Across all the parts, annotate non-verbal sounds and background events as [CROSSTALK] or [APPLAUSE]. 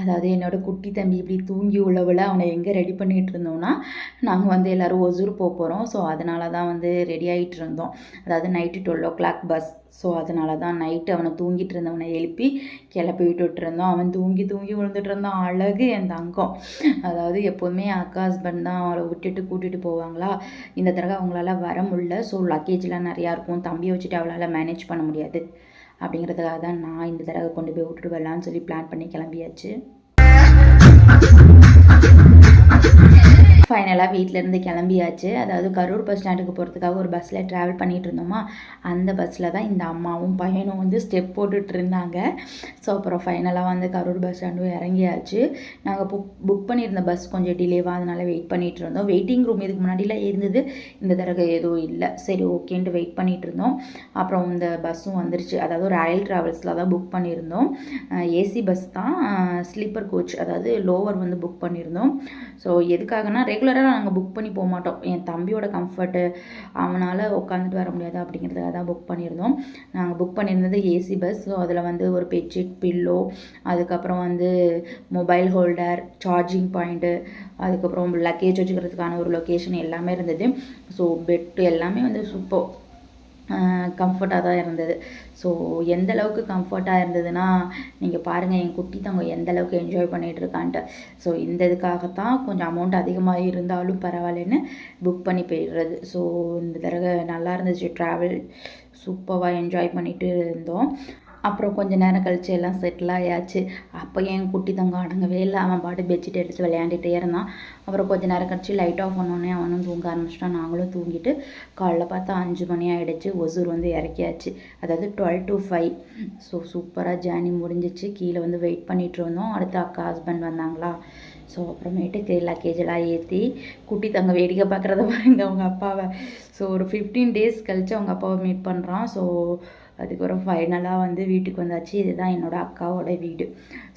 அதாவது என்னோட குட்டி தம்பி இப்படி தூங்கி உள்ளவள அவனை எங்கே ரெடி பண்ணிகிட்டு இருந்தோம்னா நாங்கள் வந்து எல்லோரும் ஒசூர் போக போகிறோம் ஸோ அதனால தான் வந்து ரெடி ஆகிட்டு இருந்தோம். அதாவது night twelve o'clock bus so அதனால தான் நைட்டு அவனை தூங்கிட்டு இருந்தவனை எழுப்பி கிளப்பி விட்டுட்டு இருந்தோம். அவன் தூங்கி தூங்கி விழுந்துட்டு இருந்தான் அழகு என் தங்கம். அதாவது எப்போதுமே அக்கா ஹஸ்பண்ட் தான் அவளை விட்டுட்டு கூட்டிகிட்டு போவாங்களா? இந்த தடவை அவங்களால வர முடியல. ஸோ லக்கேஜ்லாம் நிறையா இருக்கும். தம்பியை வச்சுட்டு அவளால் மேனேஜ் பண்ண முடியாது. அப்படிங்கிறதுக்காக தான் நான் இந்த தடவை கொண்டு போய் விட்டுட்டு வரலான்னு சொல்லி பிளான் பண்ணி கிளம்பியாச்சு. ஃபைனலாக வீட்டிலேருந்து கிளம்பியாச்சு. அதாவது கரூர் பஸ் ஸ்டாண்டுக்கு போகிறதுக்காக ஒரு பஸ்ஸில் ட்ராவல் பண்ணிகிட்டு இருந்தோமா? அந்த பஸ்ஸில் தான் இந்த அம்மாவும் பையனும் வந்து ஸ்டெப் போட்டுட்டு இருந்தாங்க. ஸோ அப்புறம் ஃபைனலாக வந்து கரூர் பஸ் ஸ்டாண்டும் இறங்கியாச்சு. நாங்கள் புக் புக் பண்ணியிருந்த பஸ் கொஞ்சம் டிலேவாக அதனால் வெயிட் பண்ணிகிட்டு இருந்தோம். வெயிட்டிங் ரூம் இதுக்கு முன்னாடிலாம் இருந்தது. இந்த தடவை எதுவும் இல்லை. சரி ஓகேன்ட்டு வெயிட் பண்ணிகிட்டு இருந்தோம். அப்புறம் இந்த பஸ்ஸும் வந்துருச்சு. அதாவது ராயல் ட்ராவல்ஸில் தான் புக் பண்ணியிருந்தோம். ஏசி பஸ் தான் ஸ்லீப்பர் கோச் அதாவது லோவர் வந்து புக் பண்ணியிருந்தோம். ஸோ எதுக்காகனா ரெகுலராக நாங்கள் புக் பண்ணி போக மாட்டோம். என் தம்பியோட கம்ஃபர்ட்டு அவனால் உட்காந்துட்டு வர முடியாது அப்படிங்கிறதுக்காக தான் புக் பண்ணியிருந்தோம். நாங்கள் புக் பண்ணியிருந்தது ஏசி பஸ் ஸோ அதில் வந்து ஒரு பெட்ஷீட் பில்லோ அதுக்கப்புறம் வந்து மொபைல் ஹோல்டர் சார்ஜிங் பாயிண்ட்டு அதுக்கப்புறம் லக்கேஜ் வச்சுக்கிறதுக்கான ஒரு லொக்கேஷன் எல்லாமே இருந்தது. ஸோ பெட்டு எல்லாமே வந்து சூப்பர் கம்ஃபர்ட்டாக தான் இருந்தது. ஸோ எந்த அளவுக்கு கம்ஃபர்ட்டாக இருந்ததுன்னா நீங்கள் பாருங்கள் என் குட்டி தங்க எந்த அளவுக்கு என்ஜாய் பண்ணிகிட்டு இருக்கான்ட்டு ஸோ இந்த இதுக்காகத்தான் கொஞ்சம் அமௌண்ட் அதிகமாக இருந்தாலும் பரவாயில்லன்னு புக் பண்ணி போயிடுறது. ஸோ இந்த தடவை நல்லா இருந்துச்சு ட்ராவல் சூப்பராக என்ஜாய் பண்ணிட்டு இருந்தோம். அப்புறம் கொஞ்சம் நேரம் கழித்து எல்லாம் செட்டில் ஆயாச்சு. அப்போ என் குட்டி தங்க அடங்கவே இல்லை. அவன் பாட்டு பெட்ஷீட் எடுத்து விளையாண்டுட்டே இருந்தான். அப்புறம் கொஞ்ச நேரம் கழிச்சு லைட் ஆஃப் பண்ணோடனே அவனும் தூங்க ஆரம்பிச்சிட்டான். நாங்களும் தூங்கிட்டு காலைல பார்த்தா அஞ்சு மணி ஆகிடுச்சு ஒசூர் வந்து இறக்கியாச்சு. அதாவது டுவெல் டு ஃபைவ் ஸோ சூப்பராக ஜேர்னி முடிஞ்சிச்சு. கீழே வந்து வெயிட் பண்ணிகிட்டு இருந்தோம். அடுத்து அக்கா ஹஸ்பண்ட் வந்தாங்களா? ஸோ அப்புறமேட்டுக்கு லக்கேஜெல்லாம் ஏற்றி குட்டி தங்க வேடிக்கை பார்க்குறத பாருங்க அவங்க அப்பாவை. ஸோ ஒரு ஃபிஃப்டீன் டேஸ் கழித்து அவங்க அப்பாவை மீட் பண்ணுறான் ஸோ அதுக்கப்புறம் ஃபைனலாக வந்து வீட்டுக்கு வந்தாச்சு. இதுதான் என்னோட அக்காவோட வீடு.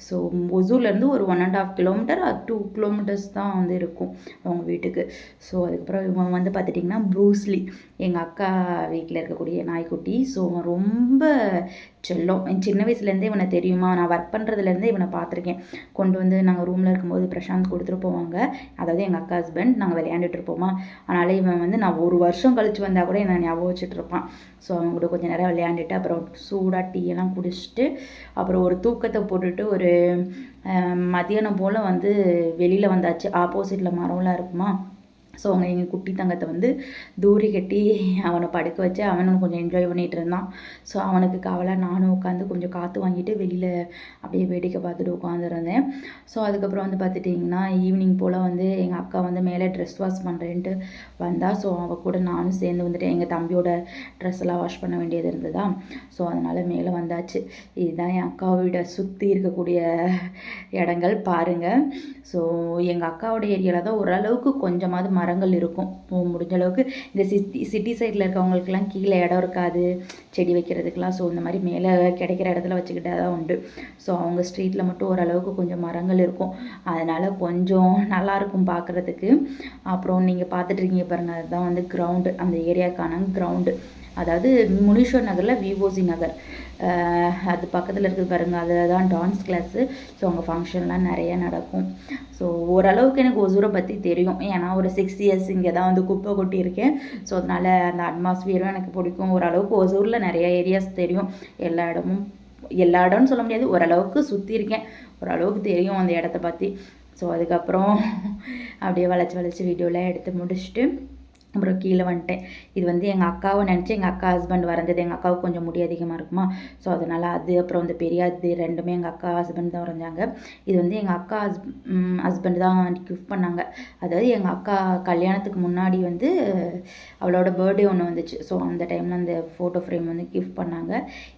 ஸோ ஒசூர்லேருந்து ஒரு one and half kilometre two kilometres தான் வந்து இருக்கும் அவங்க வீட்டுக்கு. ஸோ அதுக்கப்புறம் இவன் வந்து பார்த்துட்டிங்கன்னா ப்ரூஸ்லி எங்கள் அக்கா வீட்டில் இருக்கக்கூடிய நாய்க்குட்டி. ஸோ அவன் ரொம்ப செல்லம். என் சின்ன வயசுலேருந்தே இவனை தெரியுமா? நான் ஒர்க் பண்ணுறதுலேருந்தே இவனை பார்த்துருக்கேன். கொண்டு வந்து நாங்கள் ரூமில் இருக்கும்போது பிரசாந்த் கொடுத்துட்டு போவாங்க. அதாவது எங்கள் அக்கா ஹஸ்பண்ட் நாங்கள் விளையாண்டுட்டு இருப்போமா? அதனால் இவன் வந்து நான் ஒரு வருஷம் கழிச்சு வந்தால் கூட என்னை ஞாபகம் வச்சுட்டு இருப்பான் ஸோ அவன் கூட கொஞ்சம் நேரம் விளையாண்டுட்டு அப்புறம் சூடாக டீயெல்லாம் குடிச்சிட்டு அப்புறம் ஒரு தூக்கத்தை போட்டுட்டு ஒரு மதியானம் போல் வந்து வெளியில் வந்தாச்சு. ஆப்போசிட்டில் மரம்லாம் இருக்குமா? ஸோ அவங்க எங்கள் குட்டி தங்கத்தை வந்து தூரி கட்டி அவனை படுக்க வச்சு அவனும் கொஞ்சம் என்ஜாய் பண்ணிகிட்டு இருந்தான். ஸோ அவனுக்கு காவலாக நானும் உட்காந்து கொஞ்சம் காற்று வாங்கிட்டு வெளியில் அப்படியே வேடிக்கை பார்த்துட்டு உட்காந்துருந்தேன் ஸோ அதுக்கப்புறம் வந்து பார்த்துட்டிங்கன்னா ஈவினிங் போல் வந்து எங்கள் அக்கா வந்து மேலே ட்ரெஸ் வாஷ் பண்ணுறேன்ட்டு வந்தால் ஸோ அவள் கூட நானும் சேர்ந்து வந்துட்டு எங்கள் தம்பியோட ட்ரெஸ் எல்லாம் வாஷ் பண்ண வேண்டியது இருந்ததா? ஸோ அதனால் மேலே வந்தாச்சு. இதுதான் என் அக்காவோட சுற்றி இருக்கக்கூடிய இடங்கள் பாருங்கள் ஸோ எங்கள் அக்காவோட ஏரியாவில் தான் ஓரளவுக்கு கொஞ்சமாவது மரங்கள் இருக்கும். முடிஞ்ச அளவுக்கு இந்த சிட்டி சிட்டி சைடில் இருக்கவங்களுக்கெல்லாம் கீழே இடம் இருக்காது. செடி வைக்கிறதுக்கெலாம் ஸோ இந்த மாதிரி மேலே கிடைக்கிற இடத்துல வச்சுக்கிட்டா தான் உண்டு. ஸோ அவங்க ஸ்ட்ரீட்டில் மட்டும் ஓரளவுக்கு கொஞ்சம் மரங்கள் இருக்கும். அதனால் கொஞ்சம் நல்லாயிருக்கும் பார்க்குறதுக்கு அப்புறம் நீங்கள் பார்த்துட்ருக்கீங்க பாருங்கள் அதுதான் வந்து கிரவுண்டு அந்த ஏரியாக்கான கிரவுண்டு அதாவது முனீஸ்வர் நகரில் விஓசி நகர். அது பக்கத்தில் இருக்குது பாருங்கள் அதில் தான் டான்ஸ் கிளாஸு ஸோ அங்கே ஃபங்க்ஷன்லாம் நிறைய நடக்கும். ஸோ ஓரளவுக்கு எனக்கு ஒசூரை பற்றி தெரியும். ஏன்னா ஒரு சிக்ஸ் இயர்ஸ் இங்கே தான் வந்து குப்பை கொட்டியிருக்கேன். ஸோ அதனால் அந்த அட்மாஸ்பியரும் எனக்கு பிடிக்கும். ஓரளவுக்கு ஒசூரில் நிறைய ஏரியாஸ் தெரியும். எல்லா இடமும் எல்லா இடம்னு சொல்ல முடியாது. ஓரளவுக்கு சுற்றி இருக்கேன். ஓரளவுக்கு தெரியும் அந்த இடத்த பற்றி ஸோ அதுக்கப்புறம் அப்படியே வளைச்சி வளைச்சி வீடியோலாம் எடுத்து முடிச்சுட்டு அப்புறம் கீழே வந்துட்டேன். இது வந்து எங்கள் அக்காவை நினச்சி எங்கள் அக்கா ஹஸ்பண்ட் வரைஞ்சது. எங்கள் அக்காவுக்கு கொஞ்சம் முடி அதிகமாக இருக்குமா? ஸோ அதனால் அது அப்புறம் வந்து பெரிய அது ரெண்டுமே எங்கள் அக்கா ஹஸ்பண்ட் தான் வரைஞ்சாங்க. இது வந்து எங்கள் அக்கா ஹஸ் ஹஸ்பண்ட் தான் கிஃப்ட் பண்ணாங்க. அதாவது எங்கள் அக்கா கல்யாணத்துக்கு முன்னாடி வந்து அவளோட பர்த்டே ஒன்று வந்துச்சு. ஸோ அந்த டைமில் அந்த ஃபோட்டோ ஃப்ரேம் வந்து கிஃப்ட் பண்ணாங்க.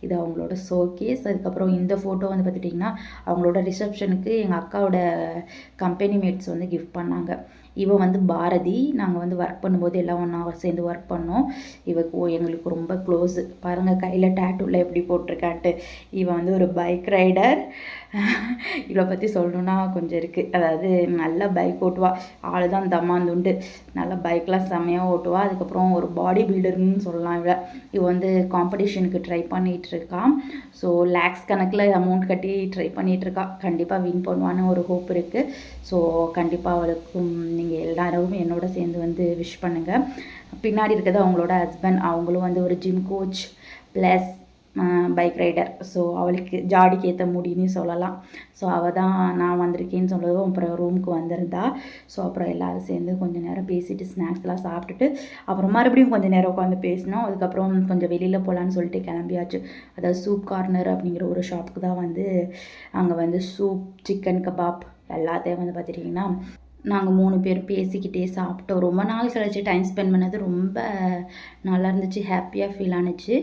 இது அவங்களோட ஷோகேஸ் அதுக்கப்புறம் இந்த ஃபோட்டோ வந்து பார்த்துட்டிங்கன்னா அவங்களோட ரிசப்ஷனுக்கு எங்கள் அக்காவோட கம்பெனி மேட்ஸ் வந்து கிஃப்ட் பண்ணாங்க. இவன் வந்து பாரதி. நாங்கள் வந்து ஒர்க் பண்ணும்போது எல்லாம் ஒன்றா சேர்ந்து ஒர்க் பண்ணோம். இவ எங்களுக்கு ரொம்ப க்ளோஸு பாருங்கள் கையில் டேட்டூவில் எப்படி போட்டிருக்கான்ட்டு. இவன் வந்து ஒரு பைக் ரைடர் இவளை பற்றி சொல்லணுன்னா கொஞ்சம் இருக்குது அதாவது நல்லா பைக் ஓட்டுவா. ஆள் தான் தம்மாந்துண்டு நல்லா பைக்லாம் செம்மையாக ஓட்டுவா. அதுக்கப்புறம் ஒரு பாடி பில்டர்னு சொல்லலாம் இவளை. இவ வந்து காம்படிஷனுக்கு ட்ரை பண்ணிகிட்டு ஸோ லேக்ஸ் கணக்கில் அமௌண்ட் கட்டி ட்ரை பண்ணிகிட்டு இருக்கா. கண்டிப்பாக வின் பண்ணுவான்னு ஒரு ஹோப் இருக்குது ஸோ கண்டிப்பாக அவளுக்கும் நீங்கள் எல்லாரும் என்னோட சேர்ந்து வந்து விஷ் பண்ணுங்கள் பின்னாடி இருக்கிறது அவங்களோட ஹஸ்பண்ட் அவங்களும் வந்து ஒரு gym coach plus bike rider so அவளுக்கு ஜாடிக்கு ஏற்ற முடின்னு சொல்லலாம். ஸோ அவள் தான் நான் வந்திருக்கேன்னு சொல்லவும் அப்புறம் ரூமுக்கு வந்திருந்தா. ஸோ அப்புறம் எல்லோரும் சேர்ந்து கொஞ்சம் நேரம் பேசிட்டு ஸ்நாக்ஸ்லாம் சாப்பிட்டுட்டு அப்புறம் மறுபடியும் கொஞ்சம் நேரம் உட்காந்து பேசினோம். அதுக்கப்புறம் கொஞ்சம் வெளியில் போகலான்னு சொல்லிட்டு கிளம்பியாச்சு. அதாவது சூப் கார்னர் அப்படிங்கிற ஒரு ஷாப்புக்கு தான் வந்து அங்கே வந்து சூப் சிக்கன் கபாப் எல்லாத்தையும் வந்து பார்த்துட்டிங்கன்னா நாங்கள் மூணு பேர் பேசிக்கிட்டே சாப்பிட்டோம். ரொம்ப நாள் கழிச்சு டைம் ஸ்பெண்ட் பண்ணது ரொம்ப நல்லா இருந்துச்சு ஹாப்பியாக ஃபீல் ஆனுச்சு.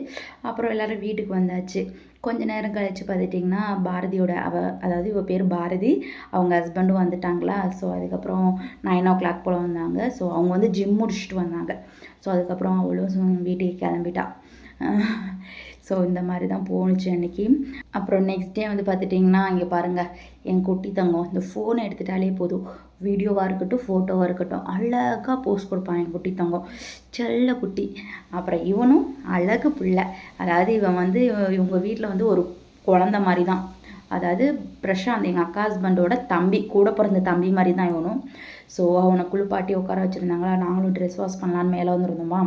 அப்புறம் எல்லோரும் வீட்டுக்கு வந்தாச்சு. கொஞ்ச நேரம் கழித்து பார்த்துட்டிங்கன்னா பாரதியோட அவ அதாவது இவ பேர் பாரதி. அவங்க ஹஸ்பண்டும் வந்துட்டாங்களா? ஸோ அதுக்கப்புறம் நைன் ஓ கிளாக் போல் வந்தாங்க. ஸோ அவங்க வந்து ஜிம் முடிச்சுட்டு வந்தாங்க. ஸோ அதுக்கப்புறம் அவளும் வீட்டுக்கு கிளம்பிட்டா. ஸோ இந்த மாதிரி தான் போணுச்சு அன்னைக்கு. அப்புறம் நெக்ஸ்ட் டே வந்து பார்த்துட்டிங்கன்னா இங்கே பாருங்கள் என் குட்டி தங்கம் இந்த ஃபோனை எடுத்துட்டாலே போதும். வீடியோவாக இருக்கட்டும் ஃபோட்டோவாக இருக்கட்டும் அழகாக போஸ்ட் கொடுப்பான் என் குட்டி தங்கம். செல்ல குட்டி. அப்புறம் இவனும் அழகு பிள்ளை. அதாவது இவன் வந்து இவங்க வீட்டில் வந்து ஒரு குழந்த மாதிரி தான் அதாவது பிரசாந்த் எங்கள் அக்கா ஹஸ்பண்டோட தம்பி கூட பிறந்த தம்பி மாதிரி தான் இவனும். ஸோ அவனை குளிப்பாட்டி உட்கார வச்சுருந்தாங்களா? நாங்களும் ட்ரெஸ் வாஷ் பண்ணலான்னு மேலே வந்துருந்தோமா?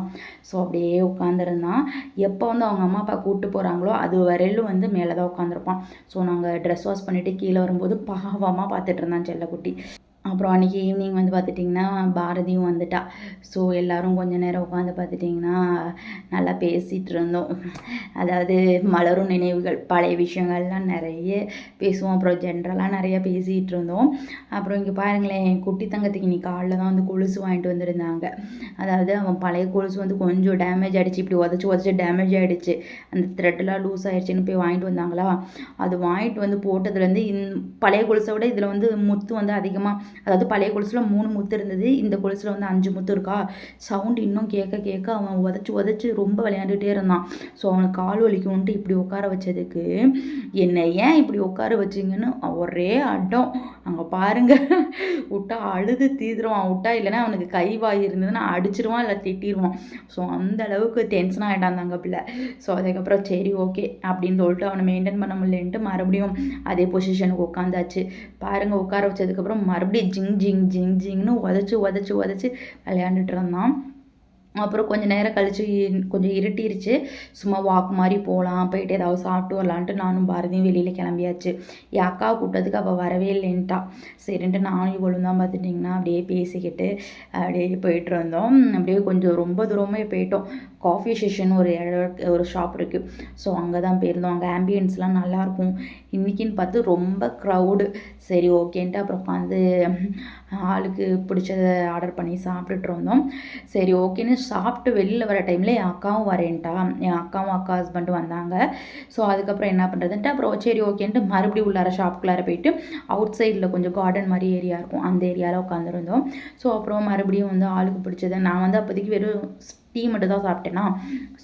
ஸோ அப்படியே உட்காந்துருந்தான் எப்போ வந்து அவங்க அம்மா அப்பா கூப்பிட்டு போகிறாங்களோ அது வரையிலும் வந்து மேலே தான் உட்காந்துருப்பான் ஸோ நாங்கள் ட்ரெஸ் வாஷ் பண்ணிவிட்டு கீழே வரும்போது பாவமாக பார்த்துட்டு இருந்தான் செல்லக்குட்டி அப்புறம் அன்றைக்கி ஈவினிங் வந்து பார்த்துட்டிங்கன்னா பாரதியும் வந்துட்டா. ஸோ எல்லோரும் கொஞ்சம் நேரம் உட்காந்து பார்த்துட்டிங்கன்னா நல்லா பேசிகிட்டு இருந்தோம். அதாவது மலரும் நினைவுகள் பழைய விஷயங்கள்லாம் நிறைய பேசுவோம். அப்புறம் ஜென்ரலாக நிறைய பேசிகிட்டு இருந்தோம். அப்புறம் இங்கே பாருங்களேன் என் குட்டி தங்கத்துக்கு இன்னைக்கு காலைல தான் வந்து கொலுசு வாங்கிட்டு வந்திருந்தாங்க. அதாவது அவன் பழைய கொலுசு வந்து கொஞ்சம் டேமேஜ் ஆகிடுச்சு இப்படி உதச்சி உதச்சி டேமேஜ் ஆகிடுச்சு அந்த த்ரெட்டெலாம் லூஸ் ஆகிடுச்சின்னு போய் வாங்கிட்டு வந்தாங்களா? அது வாங்கிட்டு வந்து போட்டதுலேருந்து இந் பழைய கொலுசை விட இதில் வந்து முத்து வந்து அதிகமாக அதாவது பழைய கொலுசில் மூணு முத்து இருந்தது. இந்த கொலுசில் வந்து அஞ்சு முத்து இருக்கா? சவுண்ட் இன்னும் கேட்க கேட்க அவன் உதச்சி உதச்சி ரொம்ப விளையாண்டுட்டே இருந்தான். ஸோ அவனுக்கு கால் வலிக்கும்ன்ட்டு இப்படி உட்கார வச்சதுக்கு என்னை ஏன் இப்படி உட்கார வச்சிங்கன்னு ஒரே அடம். அங்கே பாருங்கள் விட்டா அழுது தீதுருவான். விட்டா இல்லைன்னா அவனுக்கு கை வாய் இருந்ததுன்னா அடிச்சிருவான் இல்லை திட்டிடுவான் ஸோ அந்த அளவுக்கு டென்ஷன் ஆகிட்டான் தங்க பிள்ளை. ஸோ அதுக்கப்புறம் சரி ஓகே அப்படின்னு சொல்லிட்டு அவனை மெயின்டைன் பண்ண முடியலன்ட்டு மறுபடியும் அதே பொசிஷனுக்கு உட்காந்தாச்சு பாருங்க உட்கார வச்சதுக்கப்புறம் மறுபடியும் ஜிங் ஜிங் ஜிங் ஜிங்னு உதச்சி உதச்சி உதச்சி விளையாண்டுட்டு இருந்தான். அப்புறம் கொஞ்சம் நேரம் கழித்து கொஞ்சம் இருட்டிருச்சு. சும்மா வாக் மாதிரி போகலாம் போயிட்டு ஏதாவது சாப்பிட்டு வரலான்ட்டு நானும் பாரதியும் வெளியில் கிளம்பியாச்சு. என் அக்காவை கூப்பிட்டதுக்கு அப்போ வரவே இல்லைன்ட்டா. சரின்ட்டு நானும் இவ்வளோ தான் பார்த்துட்டிங்கன்னா அப்படியே பேசிக்கிட்டு அப்படியே போயிட்டு இருந்தோம். அப்படியே கொஞ்சம் ரொம்ப தூரமே போயிட்டோம். காஃபி செஷன் ஒரு ஒரு ஷாப் இருக்குது ஸோ அங்கே தான் போயிருந்தோம். அங்கே ஆம்பியன்ஸ்லாம் நல்லாயிருக்கும் இன்றைக்கின்னு பார்த்து ரொம்ப க்ரௌடு சரி ஓகேன்ட்டு அப்புறம் உட்காந்து ஆளுக்கு பிடிச்சதை ஆர்டர் பண்ணி சாப்பிட்டுட்டு இருந்தோம் சரி ஓகேன்னு சாப்பிட்டு வெளியில் வர டைமில் என் அக்காவும் வரேன்ட்டா. என் அக்காவும் அக்கா ஹஸ்பண்டும் வந்தாங்க. ஸோ அதுக்கப்புறம் என்ன பண்ணுறதுன்ட்டு அப்புறம் சரி ஓகேன்ட்டு மறுபடியும் உள்ளார ஷாப்புக்குள்ளார போயிட்டு அவுட் சைடில் கொஞ்சம் கார்டன் மாதிரி ஏரியா இருக்கும். அந்த ஏரியாவில் உட்காந்துருந்தோம் ஸோ அப்புறம் மறுபடியும் வந்து ஆளுக்கு பிடிச்சதை. நான் வந்து அப்போதைக்கு வெறும் டீ மட்டும் தான் சாப்பிட்டேனா?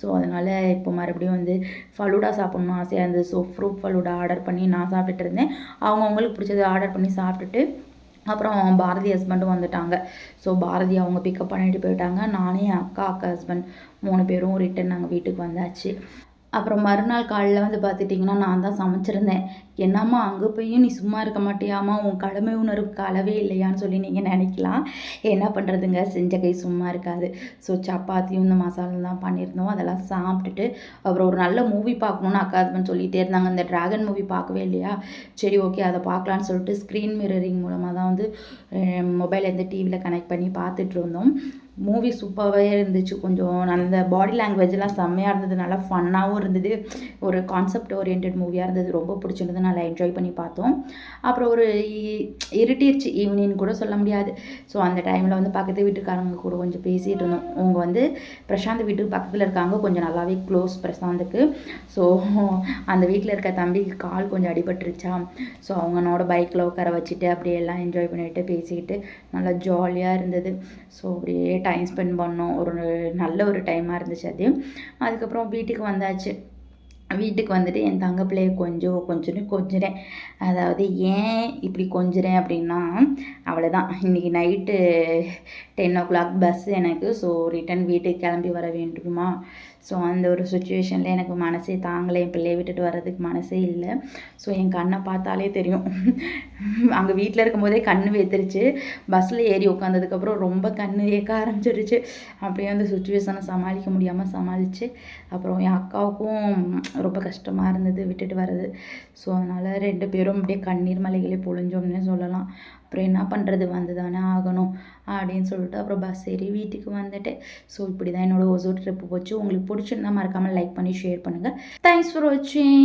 ஸோ அதனால் இப்போ மறுபடியும் வந்து ஃபலூடா சாப்பிட்ணும் ஆசையாக இருந்தது. ஸோ ஃப்ரூட் ஃபலூடா ஆர்டர் பண்ணி நான் சாப்பிட்டுட்டு இருந்தேன். அவங்க அவங்களுக்கு பிடிச்சதை ஆர்டர் பண்ணி சாப்பிட்டுட்டு அப்புறம் பாரதி ஹஸ்பண்டும் வந்துட்டாங்க. ஸோ பாரதி அவங்க பிக்கப் பண்ணிட்டு போயிட்டாங்க. நானே என் அக்கா அக்கா ஹஸ்பண்ட் மூணு பேரும் ரிட்டன் நாங்கள் வீட்டுக்கு வந்தாச்சு. அப்புறம் மறுநாள் காலையில் வந்து பார்த்துட்டிங்கன்னா நான் தான் சமைச்சிருந்தேன். என்னம்மா அங்கே போயும் நீ சும்மா இருக்க மாட்டியாம்மா? உன் கடமை உணர்வுக்கு அளவே இல்லையான்னு சொல்லி நீங்கள் நினைக்கலாம். என்ன பண்ணுறதுங்க செஞ்ச கை சும்மா இருக்காது. ஸோ சப்பாத்தியும் இந்த மசாலா தான் பண்ணியிருந்தோம். அதெல்லாம் சாப்பிட்டுட்டு அப்புறம் ஒரு நல்ல மூவி பார்க்கணுன்னு அக்கா ஹஸ்பண்ட் சொல்லிகிட்டே இருந்தாங்க. இந்த ட்ராகன் மூவி பார்க்கவே இல்லையா? சரி ஓகே அதை பார்க்கலான்னு சொல்லிட்டு ஸ்க்ரீன் மிரரிங் மூலமாக தான் வந்து மொபைல் வந்து டிவியில் கனெக்ட் பண்ணி பார்த்துட்டு இருந்தோம். மூவி சூப்பராகவே இருந்துச்சு. கொஞ்சம் அந்த பாடி லாங்குவேஜ்லாம் செம்மையாக இருந்தது. நல்லா ஃபன்னாகவும் இருந்தது. ஒரு கான்செப்ட் ஓரியன்ட் மூவியாக இருந்தது. ரொம்ப பிடிச்சிருந்தது. நல்லா என்ஜாய் பண்ணி பார்த்தோம். அப்புறம் ஒரு இ- இருட்டிருச்சு. ஈவினிங் கூட சொல்ல முடியாது. ஸோ அந்த டைமில் வந்து பக்கத்து வீட்டுக்காரங்க கூட கொஞ்சம் பேசிகிட்டு இருந்தோம். அவங்க வந்து பிரசாந்த் வீட்டுக்கு பக்கத்தில் இருக்காங்க. கொஞ்சம் நல்லாவே க்ளோஸ் பிரசாந்துக்கு. ஸோ அந்த வீட்டில் இருக்க தம்பிக்கு கால் கொஞ்சம் அடிபட்டுருச்சா? ஸோ அவங்களோட பைக்கில் உட்கார வச்சுட்டு அப்படியே எல்லாம் என்ஜாய் பண்ணிட்டு பேசிக்கிட்டு நல்லா ஜாலியாக இருந்தது. ஸோ அப்படியே டைம் ஸ்பெண்ட் பண்ணோம். ஒரு நல்ல ஒரு டைமாக இருந்துச்சு அது. அதுக்கப்புறம் வீட்டுக்கு வந்தாச்சு. வீட்டுக்கு வந்துட்டு என் தங்க பிள்ளைய கொஞ்சம் கொஞ்சம்னு கொஞ்சிறேன். அதாவது ஏன் இப்படி கொஞ்சிறேன் அப்படின்னா அவ்வளோதான் இன்றைக்கி night ten o'clock bus எனக்கு. ஸோ ரிட்டன் வீட்டுக்கு கிளம்பி வர வேண்டுமா? ஸோ அந்த ஒரு சுச்சுவேஷனில் எனக்கு மனசே தாங்கலை. என் பிள்ளையை விட்டுட்டு வர்றதுக்கு மனசே இல்லை. ஸோ என் கண்ணை பார்த்தாலே தெரியும். [LAUGHS] அங்கே வீட்டில் இருக்கும்போதே கண் வைத்திருச்சு. பஸ்ஸில் ஏறி உட்காந்ததுக்கப்புறம் ரொம்ப கண்ணு ஏக்க ஆரம்பிச்சிருச்சு. அப்படியே அந்த சுச்சுவேஷனை சமாளிக்க முடியாமல் சமாளித்து அப்புறம் என் அக்காவுக்கும் ரொம்ப கஷ்டமாக இருந்தது. விட்டுட்டு வர்றது. ஸோ அதனால் ரெண்டு பேரும் அப்படியே கண்ணீர் மலைகளே பொழிஞ்சோம்னே சொல்லலாம். அப்புறம் என்ன பண்ணுறது வந்து தானே ஆகணும். அப்படின்னு சொல்லிட்டு அப்புறம் பஸ் ஏறி வீட்டுக்கு வந்துட்டு. ஸோ இப்படி தான் என்னோட ஒசோ ட்ரிப்பு போச்சு. உங்களுக்கு பிடிச்சிருந்தா மறக்காமல் லைக் பண்ணி ஷேர் பண்ணுங்கள் தேங்க்ஸ் ஃபார் வாட்சிங்